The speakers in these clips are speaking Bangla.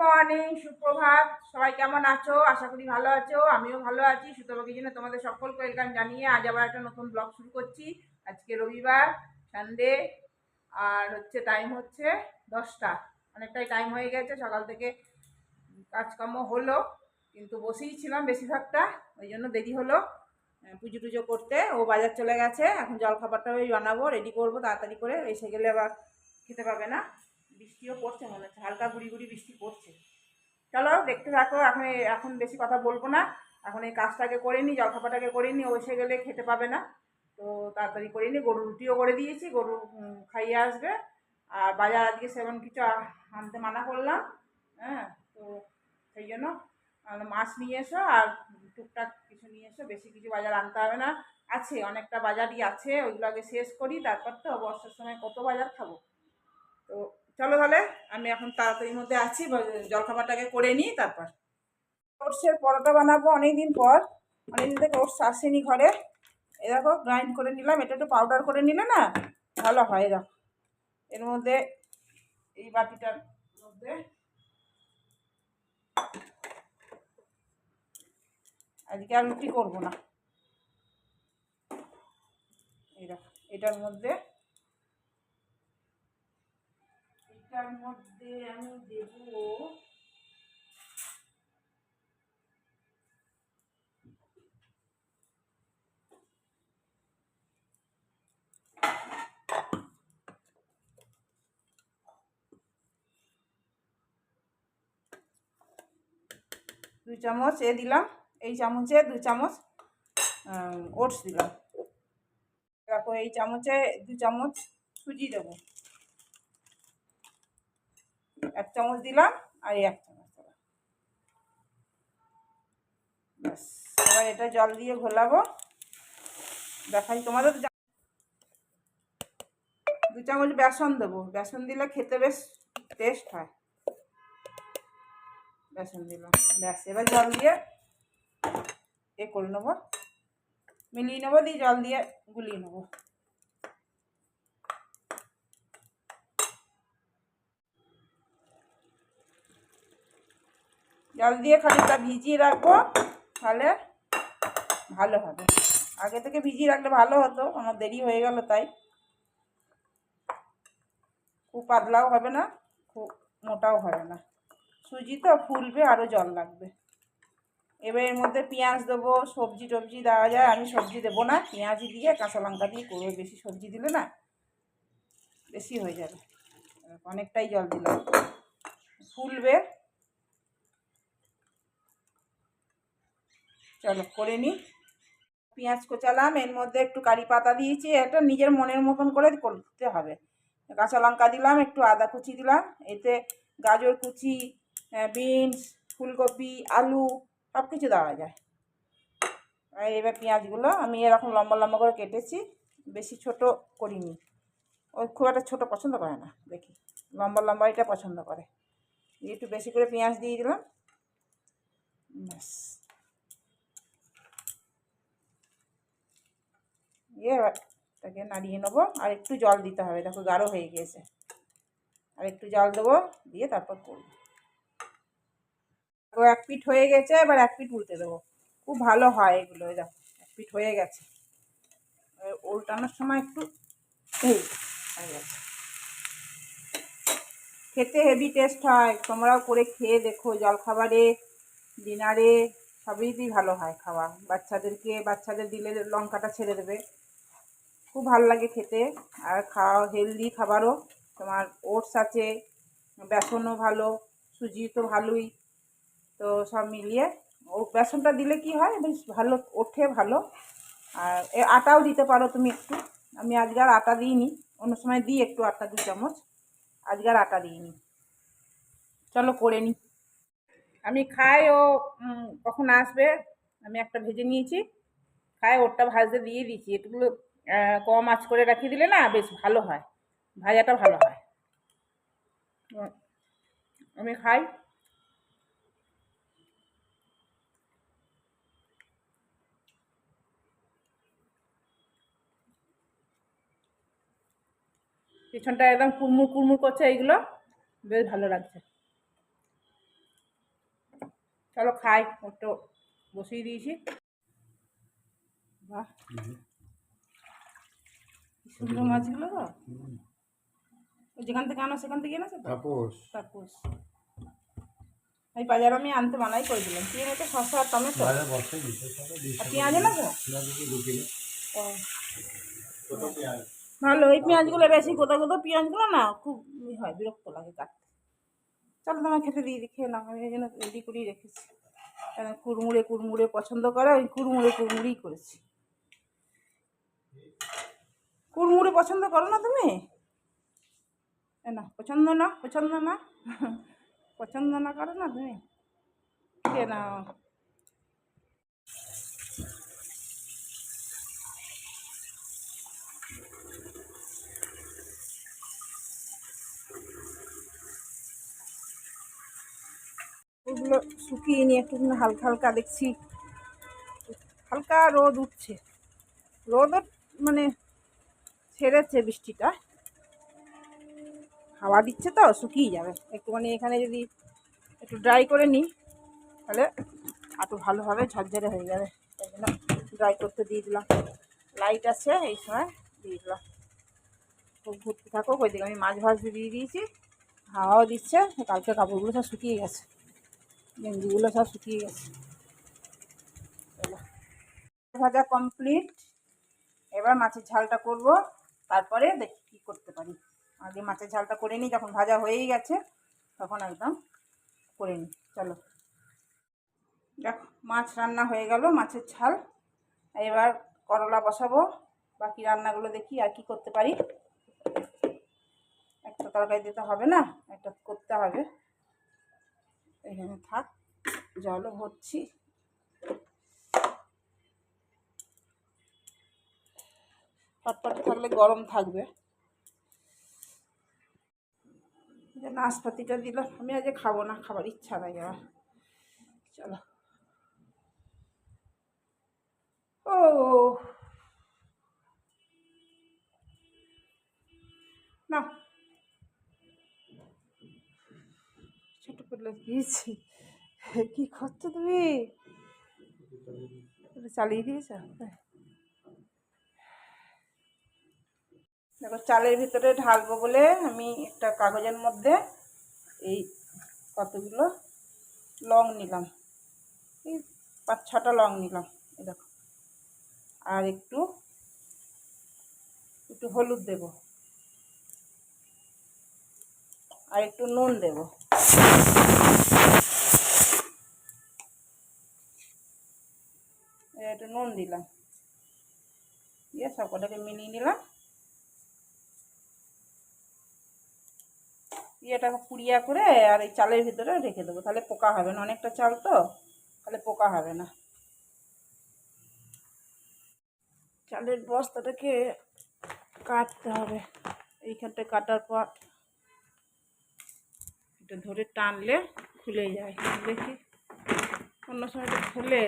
মর্নিং সুপ্রভাত। সবাই কেমন আছো? আশা করি ভালো আছো। আমিও ভালো আছি। সুতরাং জন্য তোমাদের সকলকে ওয়েলকাম জানিয়ে আজ আবার একটা নতুন ব্লগ শুরু করছি। আজকে রবিবার সানডে আর হচ্ছে টাইম হচ্ছে দশটা। অনেকটাই টাইম হয়ে গেছে, সকাল থেকে কাজকর্ম হলো, কিন্তু বসেই ছিলাম বেশিরভাগটা, ওই জন্য দেরি হলো। পুজো টুজো করতে, ও বাজার চলে গেছে, এখন জল খাবারটা ওই বানাবো রেডি করব, তাড়াতাড়ি করে, এসে গেলে আবার খেতে পাবে না। বৃষ্টিও পড়ছে, মনে হচ্ছে। হালকা গুড়ি গুড়ি বৃষ্টি পড়ছে। চলো, দেখতে থাকো, এখন এখন বেশি কথা বলব না। এখন এই কাজটাকে করে নিই জলখাপাটাকে করে নিই ও এসে গেলে খেতে পাবে না। তো তাড়াতাড়ি করে নিই গরু রুটিও করে দিয়েছি, গরু খাইয়ে আসবে। আর বাজার আজকে সেমন কিছু আনতে মানা করলাম হ্যাঁ তো সেই জন্য মাছ নিয়ে এসো আর টুকটাক কিছু নিয়ে এসো। বেশি কিছু বাজার আনতে হবে না। আছে, অনেকটা বাজারই আছে, ওইগুলো আগে শেষ করি, তারপর তো বর্ষার সময় কত বাজার খাব। তো চলো তাহলে, আমি এখন তাড়াতাড়ির মধ্যে আছি জলখাবারটাকে করে নিই, তারপর। ওটসের পরোটা বানাবো অনেক দিন পর, অনেকদিন থেকে ওটস আসেনি ঘরে। এ দেখো গ্রাইন্ড করে নিলাম, এটা একটু পাউডার করে নিলে না ভালো হয় দেখো এর মধ্যে এই বাটিটার মধ্যে আজকে আর রুটি করব না। এই এটার মধ্যে এটার মধ্যে আমি দেবো দু চামচ, এ দিলাম, এই চামচে দু চামচ ওটস দিলাম। দেখো এই চামচে দু চামচ সুজি দেবো। এক চামচ দিলাম আর এক চামচ দিলাম। ব্যাস, এবার এটা জল দিয়ে ঘোলাবো। দেখাই তোমাদের দু চামচ বেসন দেবো। বেসন দিলে খেতে বেশ টেস্ট হয়। বেসন দিলাম। ব্যাস, এবার জল দিয়ে এ করে নেব। মিলিয়ে নেব, দিয়ে জল দিয়ে গুলিয়ে নেব। জল দিয়ে খানিকটা ভিজিয়ে রাখব, তাহলে ভালো হবে। আগে থেকে ভিজিয়ে রাখলে ভালো হতো, আমার দেরি হয়ে গেল তাই। খুব পাতলাও হবে না, খুব মোটাও হবে না। সুজি তো ফুলবে, আরও জল লাগবে। এবার এর মধ্যে পেঁয়াজ দেবো, সবজি টবজি দেওয়া যায়, আমি সবজি দেবো না। পেঁয়াজই দিয়ে, কাঁচা লঙ্কা দিয়ে করব, বেশি সবজি দিলে না বেশি হয়ে যাবে। অনেকটাই জল দিলাম। ফুলবে চলো করে নিই। পেঁয়াজ কোচালাম, এর মধ্যে একটু কারি পাতা দিয়েছি, এটা নিজের মনের মতন করে করতে হবে। কাঁচা লঙ্কা দিলাম, একটু আদা কুচি দিলাম, এতে গাজর কুচি বিনস, ফুলকপি, আলু সব কিছু দেওয়া যায়। এবার পেঁয়াজগুলো আমি এরকম লম্বা লম্বা করে কেটেছি, বেশি ছোট করিনি। ওই খুব একটা ছোটো পছন্দ করে না, দেখি। লম্বা লম্বা এটা পছন্দ করে। একটু বেশি করে পেঁয়াজ দিয়ে দিলাম। ব্যাস। দিয়ে এটাকে নাড়িয়ে নেব। আর একটু জল দিতে হবে। দেখো গাঢ় হয়ে গিয়েছে। আর একটু জল দেবো, দিয়ে তারপর করব। তো এক পিঠ হয়ে গেছে, এবার এক পিঠ উল্টে দেবো। খুব ভালো হয় এগুলো দেখো, এক পিঠ হয়ে গেছে। উল্টানোর সময় একটু হয়ে গেছে। খেতে হেভি টেস্ট হয়। তোমরাও করে খেয়ে দেখো, জলখাবারে, ডিনারে সবইতেই ভালো হয় খাওয়া। বাচ্চাদেরকে, বাচ্চাদের দিলে লঙ্কাটা ছেড়ে দেবে। খুব ভালো লাগে খেতে। আর খাওয়া হেলদি খাবারও। তোমার ওটস আছে বেসনও ভালো সুজি তো ভালোই। তো সব মিলিয়ে ও বেসনটা দিলে কি হয়? বেশ ভালো ওঠে ভালো। আর আটাও দিতে পারো তুমি একটু। আমি আজকাল আটা দিইনি। অন্য সময় দিই একটু আটা দু চামচ। আজকাল আটা দিইনি। চলো করে নিই আমি খাই ও কখন আসবে? আমি একটা ভেজে নিয়েছি। খাই ওরটা ভাজতে দিয়ে এটুকু আহ, কম আঁচ করে রাখিয়ে দিলে না বেশ ভালো হয়। ভাজাটা ভালো হয়। আমি খাই। পিছনটা একদম কুড়মুড় কুড়মুড় করছে এইগুলো। বেশ ভালো লাগছে। চলো খাই। একটু বসিয়ে দিয়েছি। বাহ। সুন্দর মাছগুলো তো? যেখান থেকে আনো সেখান থেকে এনেছো তাপস। তাপস। এই বাজার আমি আনতে মানাই করে দিলাম। কি এনেছে? শসা আর টমেটো? আর পেঁয়াজ এনেছো? ও। ভালো এই পেঁয়াজগুলো বেশি কোথাও কোথাও পেঁয়াজগুলো না খুব হয় বিরক্ত লাগে কাটতে। চলো তোমার খেতে দিয়ে দিই খেয়ে নাও আমি এই জন্য রেডি করেই রেখেছি। কারণ কুড়মুড়ে কুড়মুড়ে পছন্দ করে ওই কুড়মুড়ে কুড়মুড়েই করেছি। কুড়মুড়ে পছন্দ করো না তুমি? না, পছন্দ না পছন্দ না। পছন্দ না করো না তুমি? খেয়ে নাও ওগুলো শুকিয়ে নিয়ে একটু হালকা হালকা দেখছি। হালকা রোদ উঠছে। রোদও মানে ছেড়েছে বৃষ্টিটা। হাওয়া দিচ্ছে তো, শুকিয়ে যাবে। একটুখানি এখানে যদি একটু ড্রাই করে নিই, তাহলে একটু ভালোভাবে ঝরঝরে হয়ে যাবে। তাই জন্য ড্রাই করতে দিয়ে দিলাম। লাইট আছে, এই সময় দিয়ে দিলাম। খুব ঘুরতে থাকো, ওই দিকে আমি মাছ ভাজতে দিয়ে দিয়েছি। হাওয়াও দিচ্ছে, কালকে কাপড়গুলো সব শুকিয়ে গেছে। গেঞ্জিগুলো সব শুকিয়ে গেছে। ভাজা কমপ্লিট এবার মাছের ঝালটা করব। তারপরে দেখি কী করতে পারি। আগে মাছের ঝালটা করে নিই, যখন ভাজা হয়েই গেছে, তখন একদম করে নিই। চলো। দেখো, মাছ রান্না হয়ে গেল, মাছের ঝাল। এবার করলা বসাবো, বাকি রান্নাগুলো দেখি আর কি করতে পারি। একটা তরকারি দিতে হবে না, একটা করতে হবে। এখানে থাক, জলও ভরছি। পটপট থাকলে গরম থাকবে। যে নাশপাতিটা দিলাম আমি আজকে খাব না খাবার ইচ্ছা নাই আমার। চলো। ও। না ছোট করে দিয়েছি। কি করছ তুমি? চালিয়ে দিয়েছ? দেখো চালের ভিতরে ঢালবো বলে আমি একটা কাগজের মধ্যে এই কতগুলো লং নিলাম। এই পাঁচ ছটা লং নিলাম, এই দেখো। আর একটু একটু হলুদ দেব। আর একটু নুন দেব। একটু নুন দিলাম। দিয়ে সব কটাকে মিলিয়ে নিলাম। এটাকে পুড়িয়া করে আর এই চালের ভিতরে রেখে দেবো। তাহলে পোকা হবে না। অনেকটা চাল তো, তাহলে পোকা হবে না। চালের বস্তাটাকে কাটতে হবে। এইখানটা কাটার পর এটা ধরে টানলে খুলে যায়। দেখি, অন্য সময় খুলে।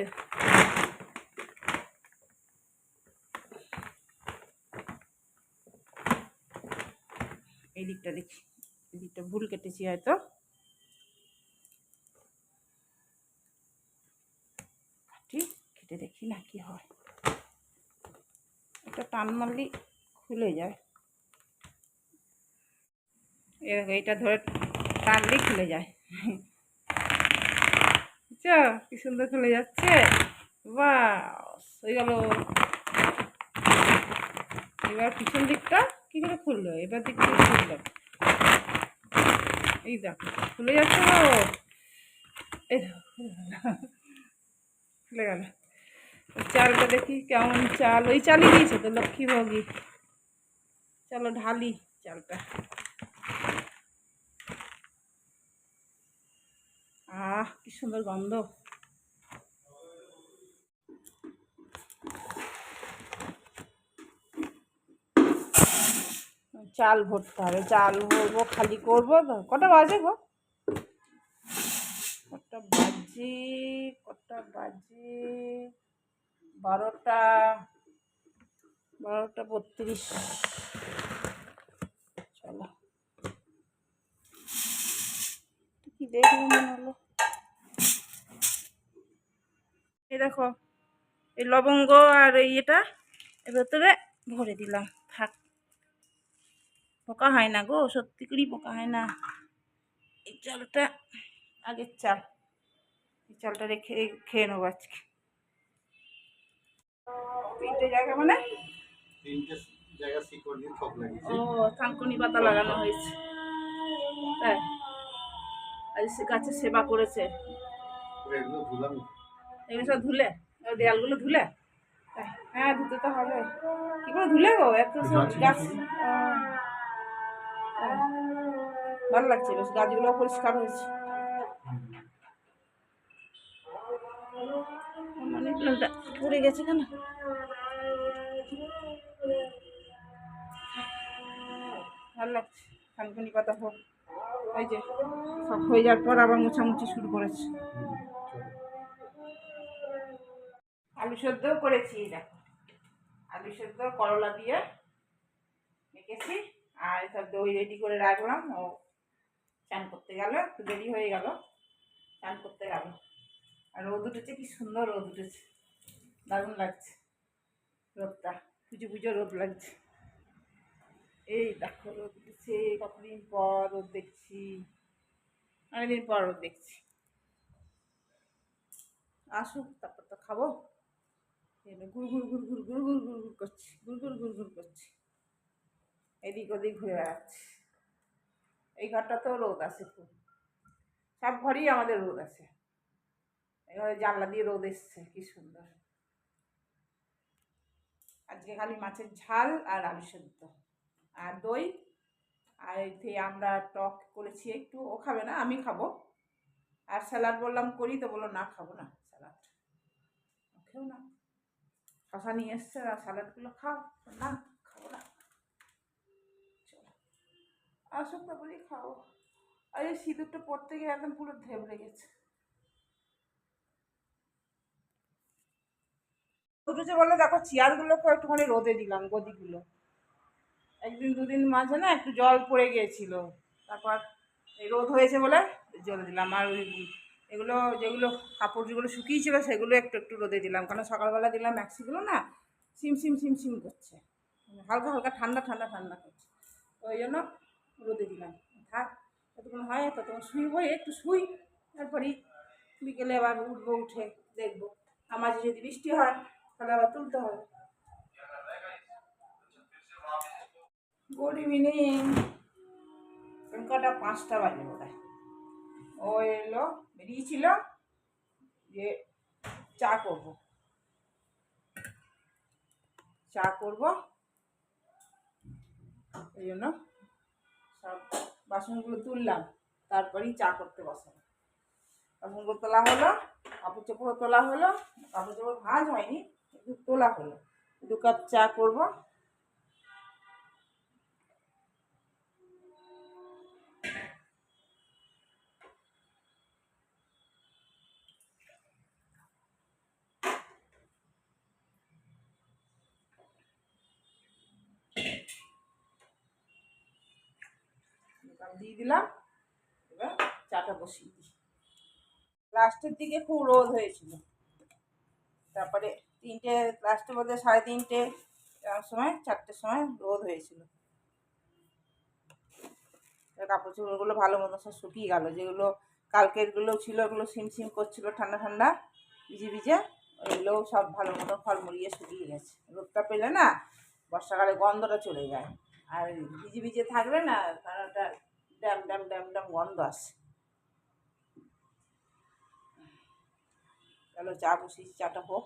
এই দিকটা দেখি। দিকটা ভুল কেটেছি হয়তো। কাটি কেটে দেখি না কি হয়। এটা টান মারলেই খুলে যায়। এইটা ধরে টানলেই খুলে যায়। বুঝছ? কি সুন্দর খুলে যাচ্ছে। বাস হয়ে এবার পিছন দিকটা কি করে খুললো? এবার দিকটা খুললো। এই দেখ খুলে যাচ্ছে গো। এই খুলে গেল। চালটা দেখি কেমন চাল, ওই চালই দিয়েছে তো লক্ষ্মীভোগী চলো ঢালি চালটা। আহ, কি সুন্দর গন্ধ। চাল ভরতে হবে। চাল ভরবো, খালি করব কটা বাজে গো? কটা বাজে কটা বাজে? বারোটা বারোটা বত্রিশ। চলো। কি দেখব মনে হলো? এই দেখো, এই লবঙ্গ আর এই এটা ভেতরে ভরে দিলাম। পোকা হয় না গো সত্যি করেই পোকা হয় না। এই চালটা আগের চাল। এই চালটা রেখে খেয়ে নেব আজকে। তিনটে জায়গা মানে? তিনটে জায়গা শিকড় দিয়ে থোক লাগিয়েছি। ও থানকুনি পাতা লাগানো হয়েছে। তাই? আজ গাছের সেবা করেছে। এগুলো ধুলাম। এগুলো সব ধুলে? দেয়ালগুলো ধুলে? হ্যাঁ ধুতে তো হবে। কি করে ধুলে গো? এত সব গাছ। ভালো লাগছে বেশ গাছগুলো পরিষ্কার হয়েছে। মানি প্ল্যান্টটা পড়ে গেছে কেন? ভালো লাগছে থানকুনি পাতা হোক এই যে সব হয়ে যাওয়ার পর আবার মোছামুছি শুরু করেছে। আলু সেদ্ধও করেছি দেখো। আলু সেদ্ধ করলা দিয়ে রেখেছি আর সব দই রেডি করে রাখলাম ও চান করতে গেল, একটু দেরি হয়ে গেল, চান করতে গেল। আর রোদ উঠেছে, কি সুন্দর রোদ উঠেছে। দারুণ লাগছে রোদটা, পুজো পুজো রোদ লাগছে। এই দেখো রোদ উঠেছে, কতদিন পর রোদ দেখছি, অনেকদিন পর রোদ দেখছি। আসুক, তারপর তো খাব। গুড় গুড় গুড় গুড় গুড় গুড় গুড় গুড় করছি গুড় গুড় গুড় গুড় করছি। এদিক ওদিক ঘুরে বেড়াচ্ছি। এই ঘরটাতেও রোদ আছে খুব। সব ঘরেই আমাদের রোদ আছে। এবারে জানলা দিয়ে রোদ এসছে, কি সুন্দর। আজকে খালি মাছের ঝাল আর আলু সেদ্ধ। আর দই, আর এতে আমরা টক করেছি একটু। ও খাবে না, আমি খাব। আর স্যালাড বললাম করি, তো বলল না, খাব না স্যালাড। খেও না। শশা নিয়ে এসছে, আর স্যালাডগুলো খাও, না চলো আসুক তারপরেই খাব। আর এই সিঁদুরটা পড়তে গিয়ে একদম পুরো ধেবড়ে গেছে। উঠেছে বলে দেখো চেয়ারগুলোকে একটুখানি রোদে দিলাম, গদিগুলো। একদিন দুদিন মাঝে না একটু জল পড়ে গিয়েছিল। তারপর এই রোদ হয়েছে বলে জল দিলাম। আর ওই এগুলো যেগুলো কাপড় যেগুলো শুকিয়েছিল, সেগুলো একটু একটু রোদে দিলাম। কারণ সকালবেলা দিলাম ম্যাক্সিগুলো না, সিম সিম সিম সিম করছে। হালকা হালকা, ঠান্ডা ঠান্ডা ঠান্ডা করছে। ওই জন্য রোদে দিলাম। থাক, যতক্ষণ হয় ততক্ষণ শুইবো একটু শুই, তারপরেই বিকেলে আবার উঠবো, উঠে দেখব। আমার যদি বৃষ্টি হয়, তাহলে আবার তুলতে হবে। গুড ইভিনিং কটা পাঁচটা বাজে বোধ ও এলো, বেরিয়েছিল, যে চা করব। চা করব। এই জন্য সব বাসনগুলো তুললাম, তারপরেই চা করতে বসাবো বাসনগুলো তোলা হলো, কাপড় চোপড়ও তোলা হলো, কাপড় চোপড় ভাঁজ হয়নি, একটু তোলা হলো। দু কাপ চা করব দিয়ে দিলাম। এবার চাটা বসিয়ে দিই। লাস্টের দিকে খুব রোদ হয়েছিল। তারপরে তিনটে লাস্টের মধ্যে সাড়ে তিনটে, এরকম সময়, চারটের সময় রোদ হয়েছিল। কাপড় চোপড়গুলো ভালো মতো সব শুকিয়ে গেল। যেগুলো কালকেরগুলো ছিল, ওগুলো সিম সিম করছিল, ঠান্ডা ঠান্ডা, ভিজে ভিজে, ওইগুলোও সব ভালো মতো ফলমুড়িয়ে শুকিয়ে গেছে। রোদটা পেলে না, বর্ষাকালে গন্ধটা চলে যায়। আর ভিজে ভিজে থাকলে না, কারণ ড্যাম ড্যাম ড্যাম ড্যাম গন্ধ আসে চলো, চা বসিয়েছি চাটা হোক।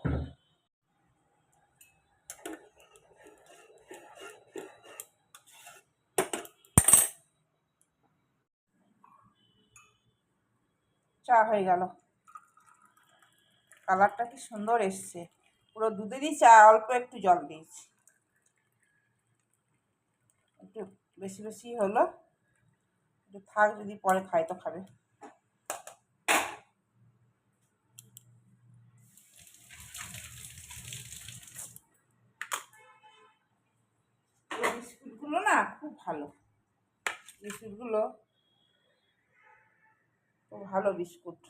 চা হয়ে গেল। কালারটা কি সুন্দর এসছে। পুরো দুধেরই চা, অল্প একটু জল দিয়েছি। একটু বেশি বেশি হলো। থাক, যদি পরে খাই তো খাবে। বিস্কুটগুলো না খুব ভালো। বিস্কুটগুলো খুব ভালো বিস্কুট।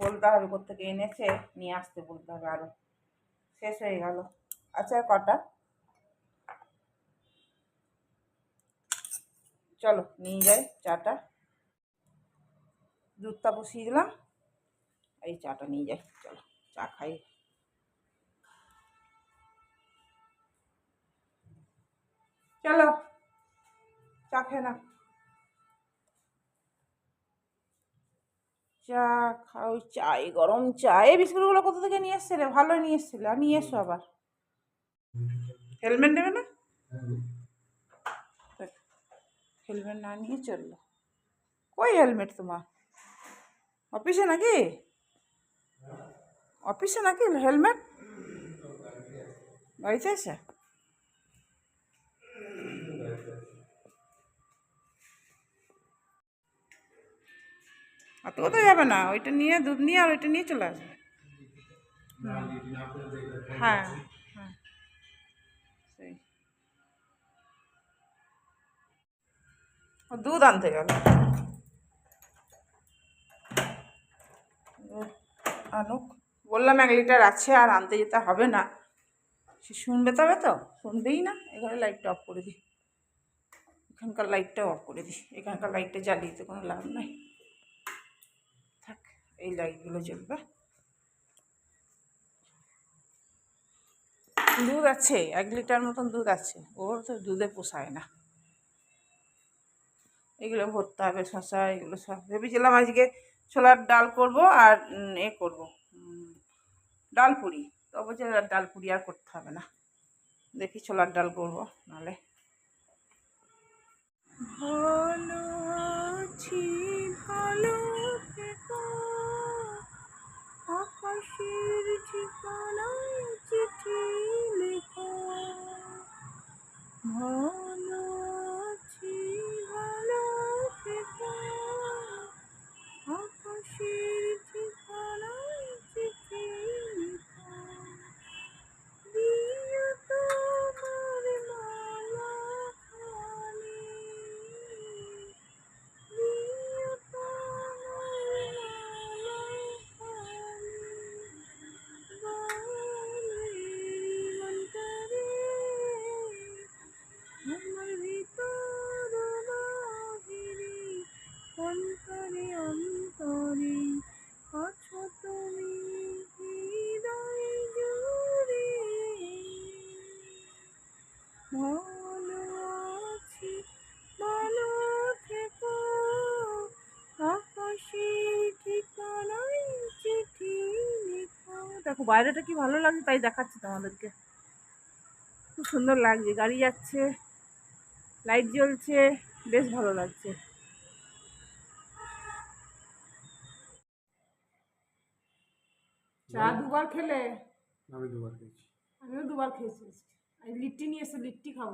বলতে হবে কোথেকে এনেছে, নিয়ে আসতে বলতে হবে আরও শেষ হয়ে গেল। আচ্ছা কটা? চলো নিয়ে যাই চাটা। দুধটা বসিয়ে দিলাম। এই চাটা নিয়ে যাই চলো চা খাই। চলো চা খেয়ে না চা খাও চাই গরম চা এই বিস্কুটগুলো কোথা থেকে নিয়ে এসছিলে? ভালো নিয়ে এসছিলে নিয়ে এসো আবার। হেলমেট নেবে না? হেলমেট না নিয়ে চলল। কই হেলমেট তোমার? অফিসে নাকি? অফিসে নাকি হেলমেট? বাড়িতে আছে? তো কোথাও যাবে না ওইটা নিয়ে দুধ নিয়ে আর ওইটা নিয়ে চলে আসবে। হ্যাঁ। দুধ আনতে গেল। আনুক। বললাম এক লিটার আছে, আর আনতে যেতে হবে না। সে শুনবে তবে তো, শুনবেই না। এখানে লাইটটা অফ করে দিই। এখানকার লাইটটা অফ করে দিই। এখানকার লাইটটা জ্বালিয়ে তো কোনো লাভ নাই। থাক, এই লাইটগুলো জ্বলবে। দুধ আছে, এক লিটার মতন দুধ আছে। ওর তো দুধে পোষায় না। এগুলো ভরতে হবে শশা এগুলো সব। ভেবেছিলাম আজকে ছোলার ডাল করব আর এ করব ডাল পুরি। তো বলছে ডাল পুরি আর করতে হবে না। দেখি ছোলার ডাল করব নাহলে ভালো ভালো থেকো আকাশের ঠিকানায় চিঠি লেখো ভালো আছি ভালো থেকো আকাশের ঠিকানায় চিঠি লেখো দিও তোমার মালা খানি দিও তোমার মালা খানি বাউলেরই মন্তরে আমার ভিতর বাহিরে অন্তরে অন্তরে আছো তুমি হৃদয় জুড়ে ভালো আছি ভালো থেকো আকাশে ঠিকানায় চিঠি লেখো দেখো বাইরেটা কি ভালো লাগছে তাই দেখাচ্ছি তোমাদেরকে। খুব সুন্দর লাগছে গাড়ি যাচ্ছে লাইট জ্বলছে বেশ ভালো লাগছে। চা দুবার খেলে? আমি দুবার খেয়েছি। আমিও দুবার খেয়েছি। আমি লিট্টি নিয়ে এসে লিট্টি খাব।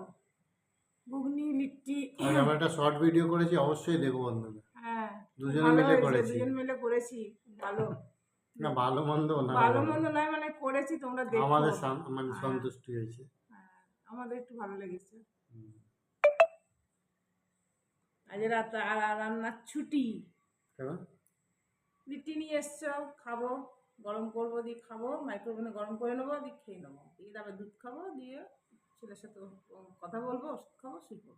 ঘুগনি লিট্টি। আমরা একটা শর্ট ভিডিও করেছি অবশ্যই দেখো বন্ধুরা হ্যাঁ দুজনে মিলে করেছি। দুজন মিলে করেছি ভালো। না ভালো মন্দ না ভালো মন্দ নয় মানে করেছি তোমরা দেখো। আমাদের মানে। সন্তুষ্টি হয়েছে। হ্যাঁ, আমাদের একটু ভালো লেগেছে। হুম। আজ রাত আর রান্নার ছুটি। লিট্টি নিয়ে এসছো খাব গরম করব দিয়ে খাব মাইক্রোওভেনে গরম করে নেব দিয়ে খেয়ে নেব। দিয়ে তারপরে দুধ খাব দিয়ে ছেলের সাথে কথা বলব ওষুধ খাব শুইবো।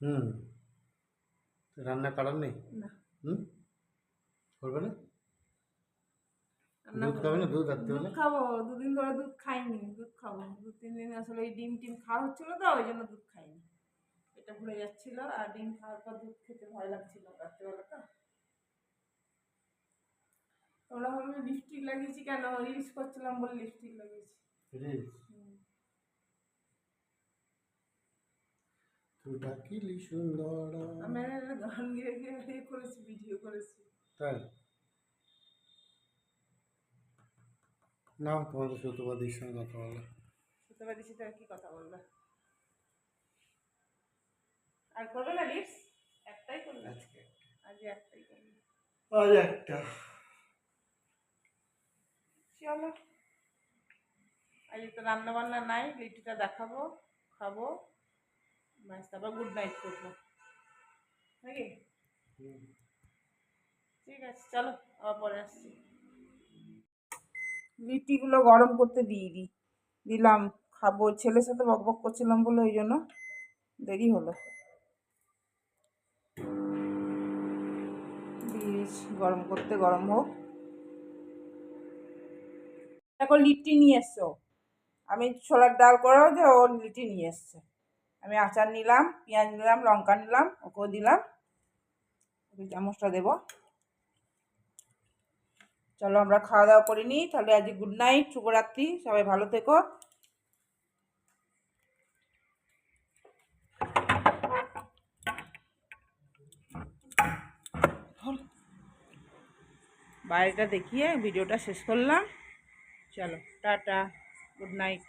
হুম। তো রান্না করার নেই? না। হুম? করবে না? দুধ খাবে না? দুধ খাব দুদিন ধরে দুধ খাইনি দুধ খাব দু তিন দিন আসলে ডিম টিম খাওয়া হচ্ছিল তো ওই জন্য দুধ খাইনি। এটা ভরে যাচ্ছিল আর ডিম খাওয়ার পর দুধ খেতে ভয় লাগছিল তোমরা ভাববে লিপস্টিক লাগিয়েছি কেন? রিলস করছিলাম বলে লিপস্টিক লাগিয়েছি। তুই ডাকিলি সুন্দর আমি গান গিয়ে গিয়ে করেছি ভিডিও করেছি। তাই না তোমাদের সত্যবাদীর সঙ্গে কথা বলো। সত্যবাদীর সাথে আর কি কথা বলবে? আর করবে না লিপস? একটাই করবে। আজকে আজ একটাই করবে। আজ একটা। চলো। আজ তো রান্না বান্না নাই লিটিটা দেখাবো খাব ব্যাস তারপর গুড নাইট করব। নাকি? হুম। ঠিক আছে, চলো, আবার পরে আসছি। লিটিগুলো গরম করতে দিয়ে দিই। দিলাম, খাব, ছেলের সাথে বক বক করছিলাম বলে ওই জন্য দেরি হলো। গরম করতে গরম হোক। এখন লিট্টি নিয়ে এসছো। আমি ছোলার ডাল করাও যে ও লিট্টি নিয়ে এসছে। আমি আচার নিলাম, পেঁয়াজ নিলাম, লঙ্কা নিলাম, ওকেও দিলাম। চামচটা দেবো। চলো আমরা খাওয়া দাওয়া করে নিই। তাহলে আজ গুড নাইট শুভরাত্রি, সবাই ভালো থেকো। বাইরেটা দেখিয়ে ভিডিওটা শেষ করলাম। চলো, টাটা গুড নাইট